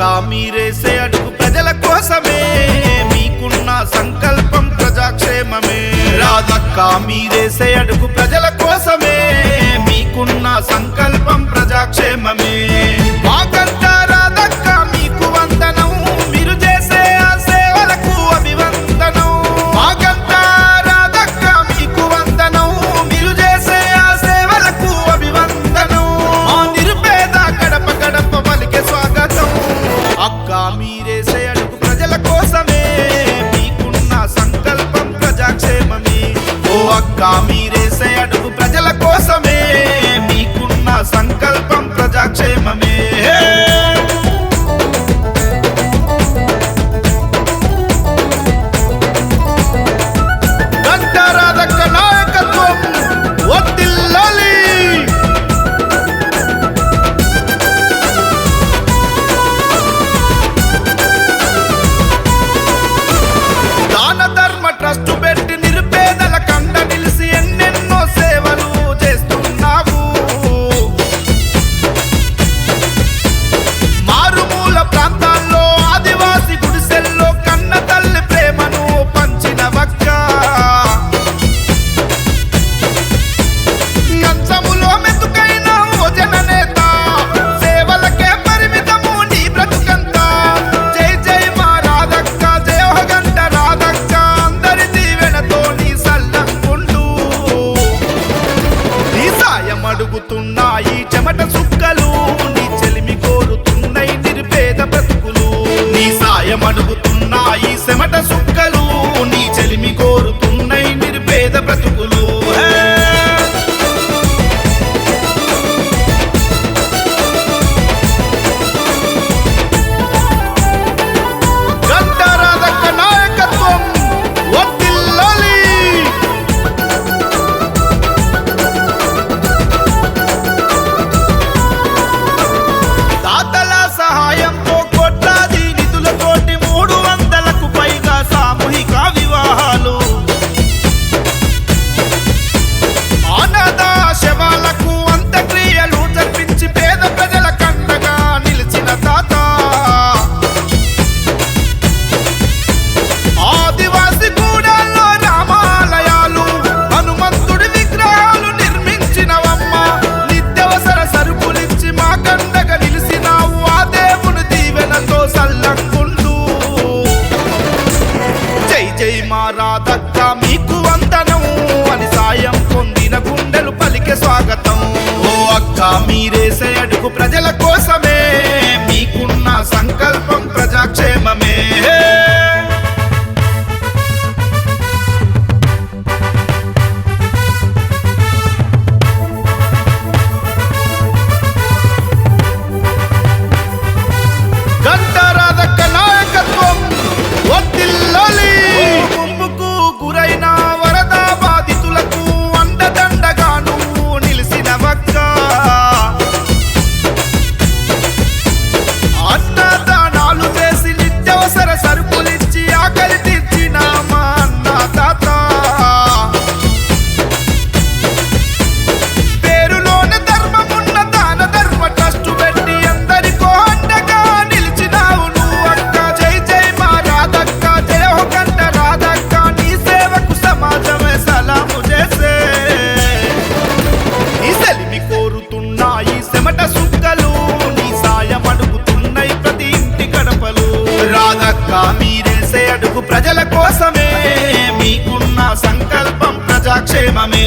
ఇంకా మీరేసే అడుగు ప్రజల కోసమే. మీకున్న సంకల్పం ప్రజాక్షేమమే. రాదక్క మీరేసే అడుగు ప్రజల Kami అడుగుతున్నాయి చెమట సుక్కలు జయమా రాధక్క మీకు వందనం అని సాయం పొందిన గుండెలు పలికే స్వాగతం. ఓ అక్క మీరేసే అడుగు ప్రజ ఆగక్క మీరేసే అడుగు ప్రజల కోసమే. మీకున్న సంకల్పం ప్రజాక్షేమమే.